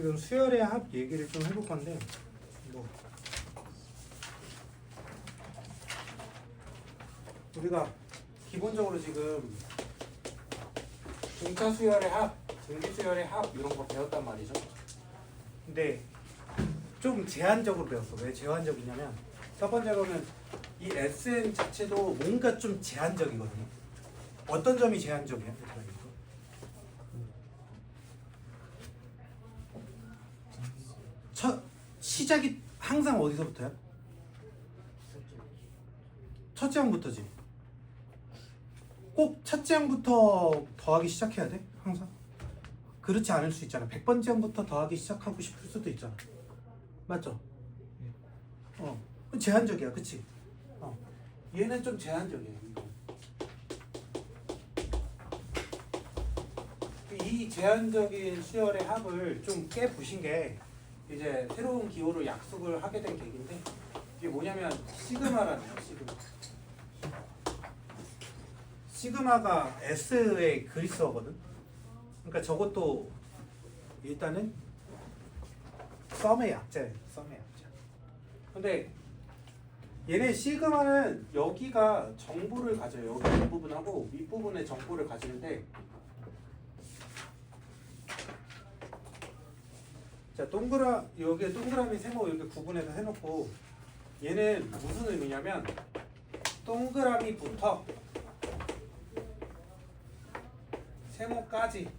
지금 수열의 합 얘기를 좀 해볼 건데 뭐 우리가 기본적으로 지금 등차 수열의 합, 등비 수열의 합 이런 거 배웠단 말이죠. 근데 좀 제한적으로 배웠어. 왜 제한적이냐면 첫 번째로는 이 SN 자체도 뭔가 좀 제한적이거든요. 어떤 점이 제한적이야? 첫 시작이 항상 어디서부터야? 첫째 항부터지. 꼭 첫째 항부터 더하기 시작해야 돼? 항상? 그렇지 않을 수 있잖아. 100번째 항부터 더하기 시작하고 싶을 수도 있잖아. 맞죠? 어. 제한적이야. 그치? 어. 얘는 좀 제한적이야. 이 제한적인 수열의 합을 좀 깨부신 게 이제 새로운 기호로 약속을 하게 된 계기인데 이게 뭐냐면 시그마라는 거야, 시그마. 시그마가 S의 그리스어거든. 그러니까 저것도 일단은 썸의 약자예요. 썸의 약자. 근데 얘네 시그마는 여기가 정보를 가져요. 여기 윗부분하고 윗부분에 정보를 가지는데 자 동그라 여기에 동그라미 세모 이렇게 구분해서 해놓고 얘는 무슨 의미냐면 동그라미부터 세모까지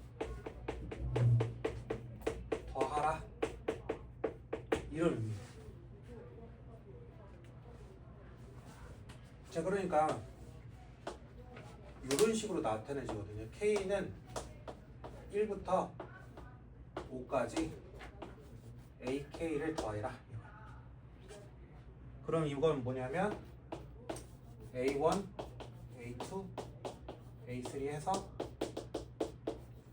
더하라 이런 의미. 자 그러니까 이런 식으로 나타내지거든요. K는 1부터 5까지 AK를 더해라. 그럼 이건 뭐냐면 A1, A2, A3 해서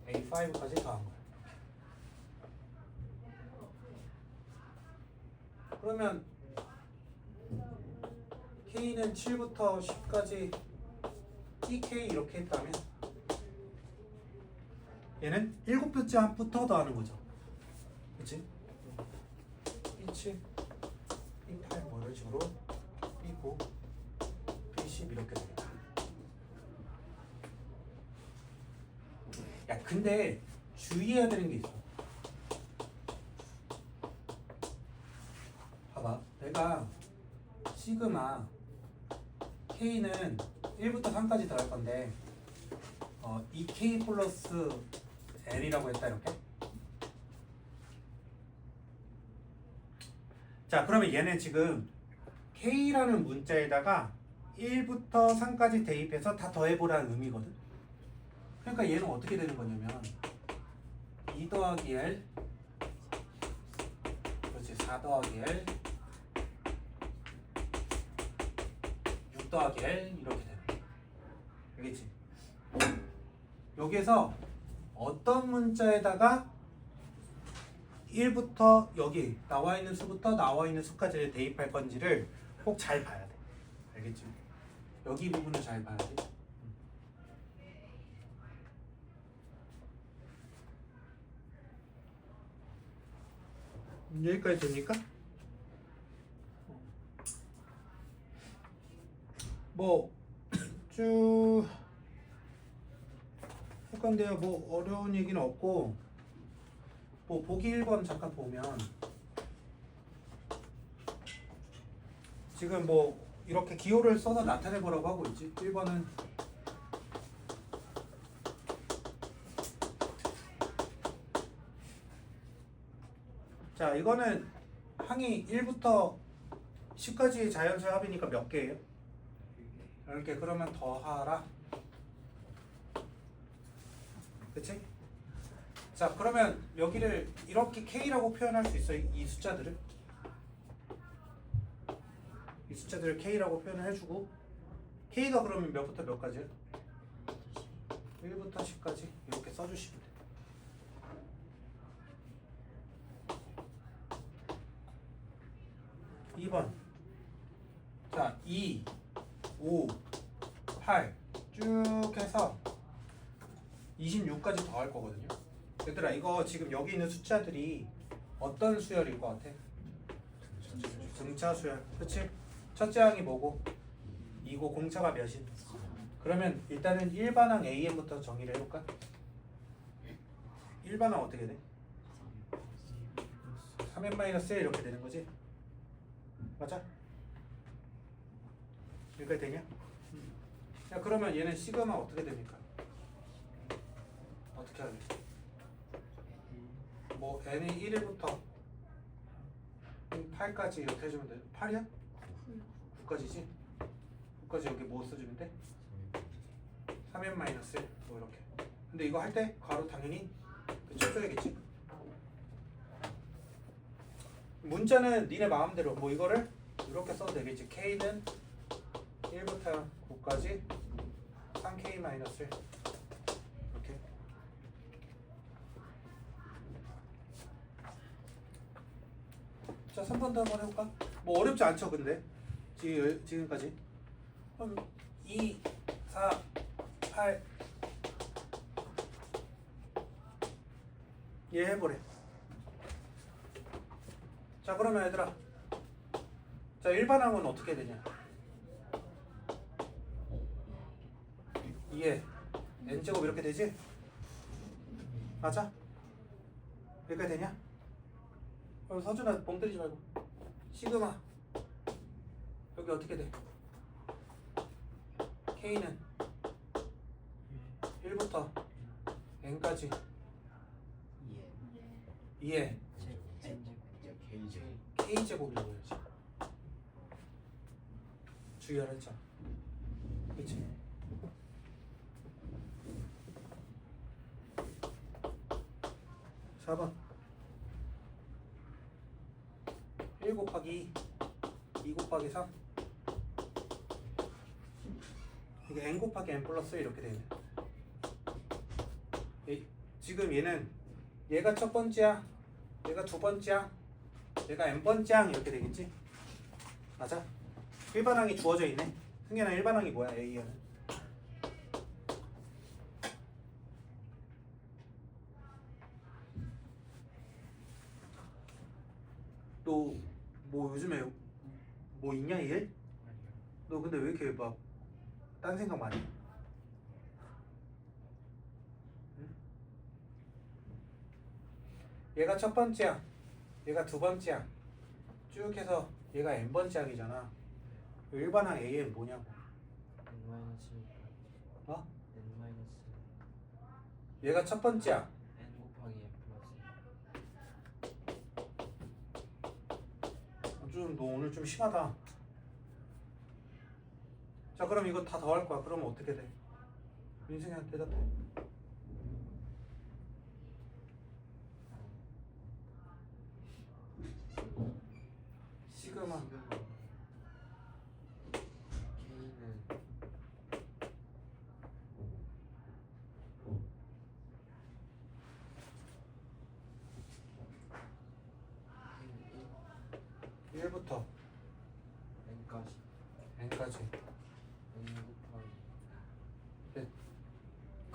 A5까지 더한 거야. 그러면 K는 7부터 10까지 TK 이렇게 했다면 얘는 7번째 합부터 더하는 거죠. 그치? B7, B8 뭐 이런 식으로 B9, B10 이렇게 됩니다. 야 근데 주의해야 되는 게 있어. 봐봐, 내가 시그마 K는 1부터 3까지 더할 건데 어, 2K 플러스 L이라고 했다 이렇게. 자 그러면 얘는 지금 K라는 문자에다가 1부터 3까지 대입해서 다 더해보라는 의미거든. 그러니까 얘는 어떻게 되는 거냐면 2 더하기 L 그렇지 4 더하기 L 6 더하기 L 이렇게 되는 거야. 알겠지? 여기에서 어떤 문자에다가 1부터 여기 나와 있는 수부터 나와 있는 수까지 대입할 건지를 꼭 잘 봐야 돼. 알겠지? 여기 부분을 잘 봐야 돼. 여기까지 됩니까? 뭐 쭉 할 건데요. 뭐 어려운 얘기는 없고 뭐 보기 1번 잠깐 보면 지금 뭐 이렇게 기호를 써서 나타내 보라고 하고 있지. 1번은 자, 이거는 항이 1부터 10까지 자연수 합이니까 몇 개예요? 이렇게 그러면 더하라. 그치? 자, 그러면 여기를 이렇게 K라고 표현할 수 있어. 이, 이 숫자들을. 이 숫자들을 K라고 표현을 해주고 K가 그러면 몇부터 몇까지요? 1부터 10까지 이렇게 써주시면 돼. 요 2번. 자, 2, 5, 8 쭉 해서 26까지 더 할 거거든요. 얘들아 이거 지금 여기 있는 숫자들이 어떤 수열일 것 같아? 등차 수열 그치? 첫째 항이 뭐고? 이고 공차가 몇인? 그러면 일단은 일반항 AM부터 정의를 해볼까? 일반항 어떻게 돼? 3n 마이너스 1 이렇게 되는 거지? 맞아? 여기까지 되냐? 야 그러면 얘는 시그마 어떻게 됩니까? 어떻게 하 게? 뭐 n이 1일부터 8까지 이렇게 해주면 돼. 8이야? 9까지지? 9까지 여기 뭐 써주면 돼? 3n 마이너스 1, 뭐 이렇게. 근데 이거 할 때 가로 당연히 쳐줘야겠지. 문자는 니네 마음대로 뭐 이거를 이렇게 써도 되겠지. k는 1부터 9까지 3k 마이너스 1 이렇게. 자, 3번 더 한번 해볼까? 뭐 어렵지 않죠, 근데 지금 지금까지. 그럼 2, 4, 8. 얘 해보래. 자, 그러면 얘들아. 자, 일반항은 어떻게 되냐? 2에 n제곱 이렇게 되지? 맞아? 여기까지 되냐? 그럼 서준아 뻥 때리지 말고. 시그마. 여기 어떻게 돼? K는 1부터 n까지. 2에 K제곱이라고 해야지. 주의하라 했잖아 그치? 사번1 곱하기 2 곱하기 3 이게 n 곱하기 n 플러스 1 이렇게 되네. 이- 지금 얘는 얘가 첫 번째야 얘가 두 번째야 얘가 n 번째야 이렇게 되겠지? 맞아? 일반항이 주어져 있네. 승현아 일반항이 뭐야 A는? 너 뭐 요즘에 뭐 있냐 얘? 너 근데 왜 이렇게 막 딴 생각 많이? 해? 응? 얘가 첫 번째야. 얘가 두 번째야. 쭉 해서 얘가 n 번째 항이잖아. 일반항 A는 뭐냐고? n 마이너스 어? n 마이너스 얘가 첫 번째야. 좀 너 오늘 좀 심하다. 자 그럼 이거 다 더할 거야. 그러면 어떻게 돼? 민승이한테 대답해. 시그마. K는 K는 1부터 1 n까지 n까지. n 곱하기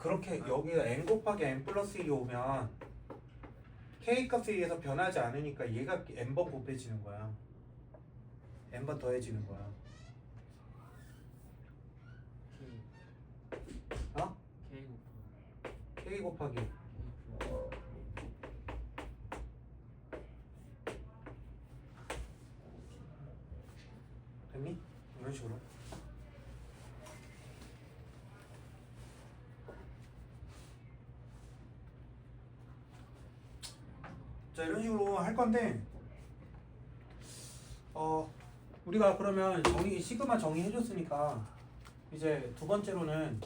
그렇게 여기가 n 곱하기 n 플러스 1이 오면 k 값에 의해서 변하지 않으니까 얘가 n번 곱해지는 거야. n번 더해지는 거야. 어? K 곱하기 k 곱하기 자 이런 식으로 할 건데 어 우리가 그러면 정의 시그마 정의해 줬으니까 이제 두 번째로는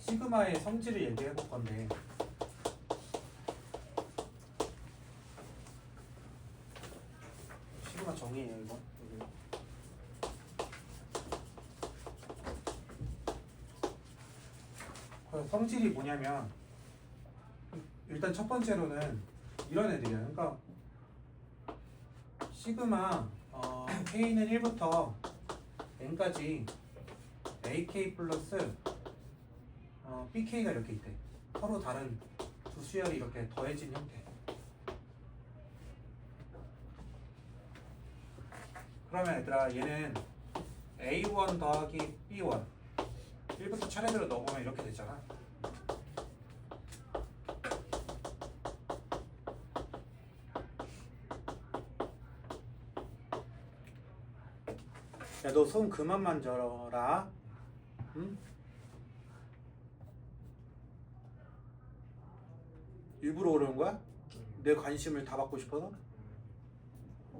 시그마의 성질을 얘기해 볼 건데 시그마 정의예요 이거. 그 성질이 뭐냐면 일단 첫 번째로는 이런 애들이야. 그러니까 시그마 어, k는 1부터 n까지 ak 플러스 어, bk가 이렇게 있대. 서로 다른 두두 수열이 이렇게 더해진 형태. 그러면 얘들아 얘는 A1 더하기 B1 1부터 차례대로 넣어보면 이렇게 되잖아. 너 손 그만 만져라. 응? 일부러 그러는 거야? 내 관심을 다 받고 싶어서?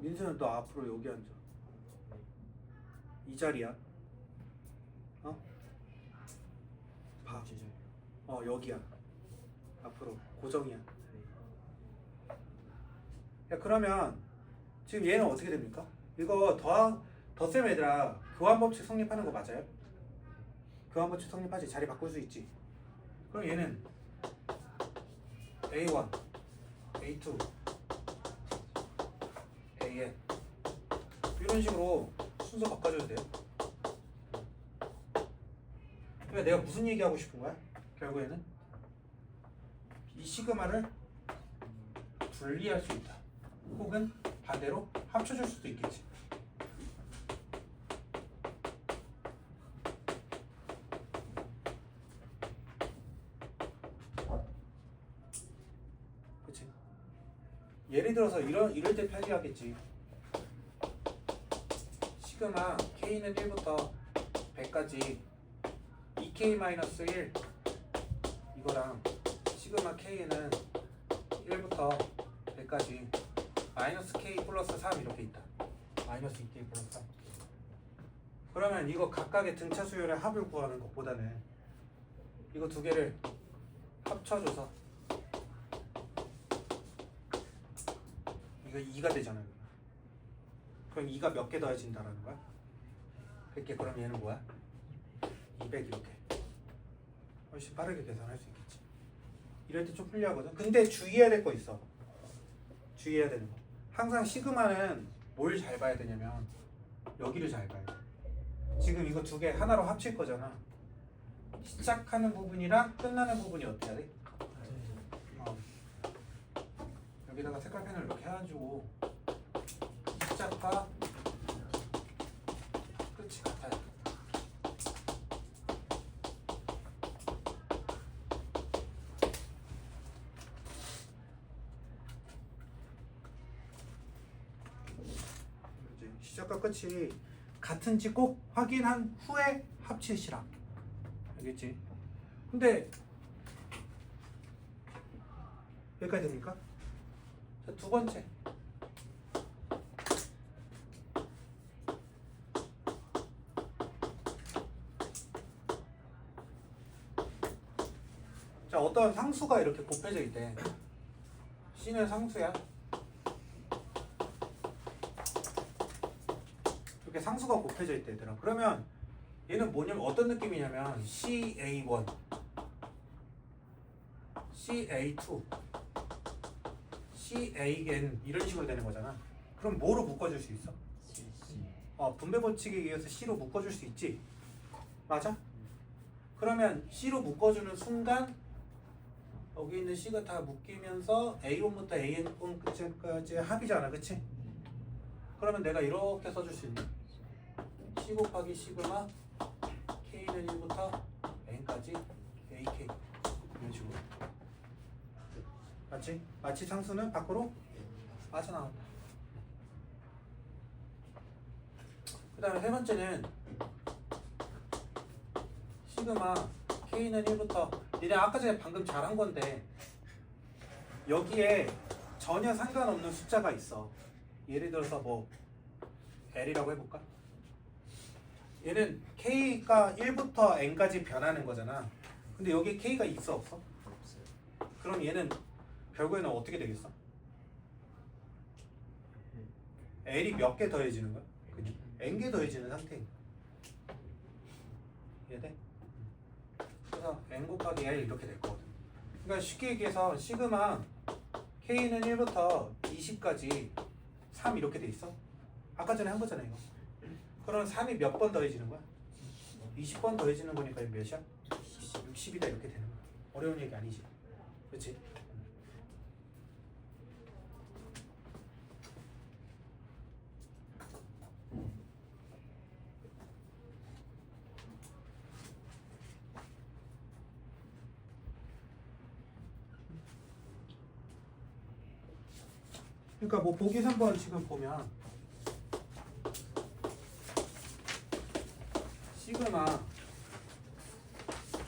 민수는 너 앞으로 여기 앉아. 이 자리야. 어? 봐. 어 여기야. 앞으로 고정이야. 야 그러면 지금 얘는 어떻게 됩니까? 이거 더 더셈 얘들아 교환 법칙 성립하는 거 맞아요? 교환 법칙 성립하지 자리 바꿀 수 있지. 그럼 얘는 A1, A2, AN 이런 식으로 순서 바꿔줘도 돼요. 그러니까 내가 무슨 얘기하고 싶은 거야? 결국에는 이 시그마를 분리할 수 있다. 혹은 반대로 합쳐줄 수도 있겠지. 들어서 이런 이럴 때 표시하겠지. 시그마 k는 1부터 100까지 2k-1 이거랑 시그마 k는 1부터 100까지 마이너스 k 플러스 3 이렇게 있다. 마이너스 2k 플러스 3. 그러면 이거 각각의 등차 수열의 합을 구하는 것보다는 이거 두 개를 합쳐줘서 이거 2가 되잖아요. 그럼 2가 몇 개 더해진다라는 거야? 100개 그럼 얘는 뭐야? 200 이렇게 훨씬 빠르게 계산할 수 있겠지. 이럴 때좀 불리하거든. 근데 주의해야 될 거 있어. 주의해야 되는 거. 항상 시그마는 뭘 잘 봐야 되냐면 여기를 잘 봐야 돼. 지금 이거 두 개 하나로 합칠 거잖아. 시작하는 부분이랑 끝나는 부분이 어때야 돼? 어. 여기다가 색깔펜을 이렇게 해가지고 시작과 끝이. 이제 시작과 끝이 같은지 꼭 확인한 후에 합치시라. 알겠지? 근데 여기까지 됩니까? 자, 두 번째. 자, 어떤 상수가 이렇게 곱해져 있대. C는 상수야. 이렇게 상수가 곱해져 있대, 얘들아. 그러면 얘는 뭐냐면 어떤 느낌이냐면 CA1, CA2, CAN 이런 식으로 되는 거잖아. 그럼 뭐로 묶어줄 수 있어? 어, 분배 법칙에 의해서 C로 묶어줄 수 있지. 맞아? 그러면 C로 묶어주는 순간 여기 있는 C가 다 묶이면서 A1부터 AN까지 합이잖아, 그치? 그러면 내가 이렇게 써줄 수 있네. C 곱하기 시그마 K는 1부터 N까지 AK 이런 식으로 맞지? 마치 상수는 밖으로 빠져나간다 그 다음에 세 번째는 시그마 K는 1부터 얘네 아까 전에 방금 잘한 건데 여기에 전혀 상관없는 숫자가 있어 예를 들어서 뭐 L이라고 해볼까? 얘는 K가 1부터 N까지 변하는 거잖아. 근데 여기 K가 있어 없어? 그럼 얘는 결국에는 어떻게 되겠어? L이 몇 개 더해지는 거야? 그냥 N개 더해지는 상태인 거야. 이해돼? 그래서 N 곱하기 L 이렇게 될 거거든. 그러니까 쉽게 얘기해서 시그마 K는 1부터 20까지 3 이렇게 돼 있어. 아까 전에 한 거잖아 이거. 그럼 3이 몇 번 더해지는 거야? 20번 더해지는 거니까 몇이야? 60이다 이렇게 되는 거야. 어려운 얘기 아니지. 그렇지? 그러니까 뭐 보기 3번 지금 보면 시그마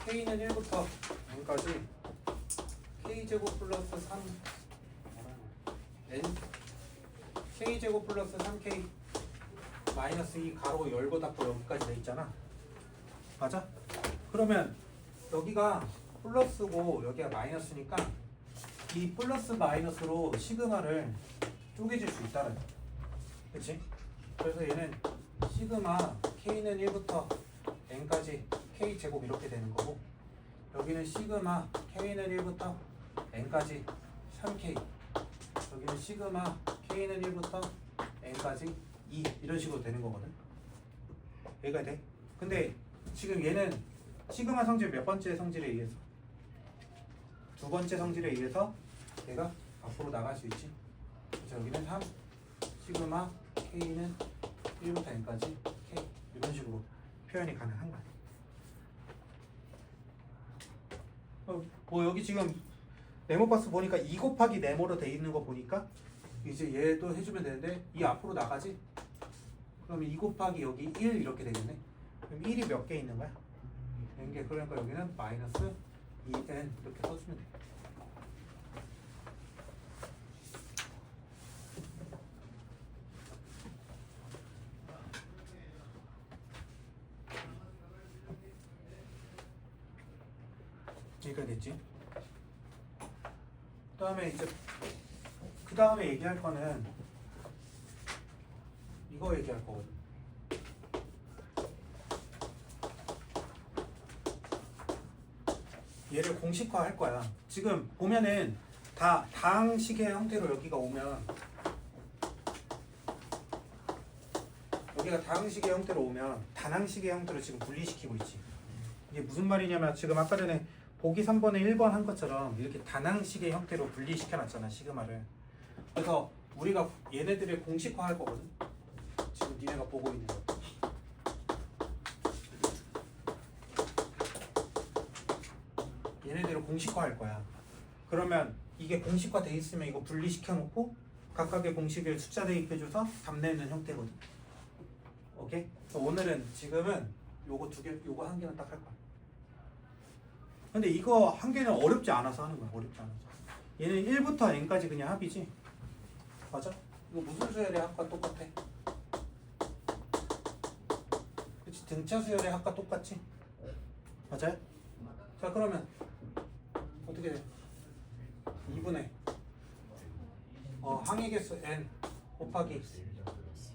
k는 1부터 n까지 k제곱 플러스 3 n k제곱 플러스 3k 마이너스 2 가로 열고 닫고 여기까지 돼 있잖아 맞아? 그러면 여기가 플러스고 여기가 마이너스니까 이 플러스 마이너스로 시그마를 쪼개질 수 있다는. 그치? 그래서 얘는 시그마 k는 1부터 n까지 k 제곱 이렇게 되는 거고 여기는 시그마 k는 1부터 n까지 3k 여기는 시그마 k는 1부터 n까지 2 이런 식으로 되는 거거든 여기가 돼? 근데 지금 얘는 시그마 성질 몇 번째 성질에 의해서 두 번째 성질에 의해서 얘가 앞으로 나갈 수 있지 그래서 여기는 3 시그마 k는 1부터 n까지 k 이런 식으로 표현이 가능한 거야 어, 뭐 여기 지금 네모 박스 보니까 2 곱하기 네모로 돼 있는 거 보니까 이제 얘도 해주면 되는데 이 앞으로 나가지? 그러면 2 곱하기 여기 1 이렇게 되겠네 그럼 1이 몇 개 있는 거야? 이게 그러니까 여기는 마이너스 2n 이렇게 써주면 돼 여기가 됐지? 그 다음에 이제 그 다음에 얘기할 거는 이거 얘기할 거거든. 얘를 공식화 할 거야. 지금 보면은 다 다항식의 형태로 여기가 오면 여기가 다항식의 형태로 오면 단항식의 형태로 지금 분리시키고 있지. 이게 무슨 말이냐면 지금 아까 전에 보기 3번에 1번 한 것처럼 이렇게 단항식의 형태로 분리시켜 놨잖아 시그마를 그래서 우리가 얘네들을 공식화 할 거거든 지금 니네가 보고 있는 거 얘네들을 공식화 할 거야 그러면 이게 공식화 돼 있으면 이거 분리시켜 놓고 각각의 공식을 숫자 대입해줘서 답 내는 형태거든 오케이? 오늘은 지금은 요거 두 개, 요거 한 개는 딱 할 거야 근데 이거 한 개는 어렵지 않아서 하는 거야. 어렵지 않아서. 얘는 1부터 n까지 그냥 합이지. 맞아? 이거 무슨 수열의 합과 똑같아? 그치? 등차 수열의 합과 똑같지? 맞아요? 자 그러면 어떻게 돼? 2분의 어, 항의 개수 n 곱하기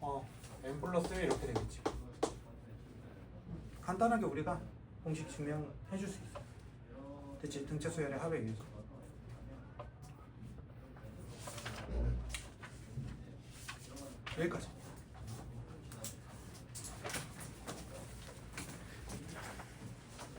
어, n 플러스 1 이렇게 되겠지. 간단하게 우리가 공식 증명해 줄 수 있어. 대체 등차 수열의 합에 의해서 여기까지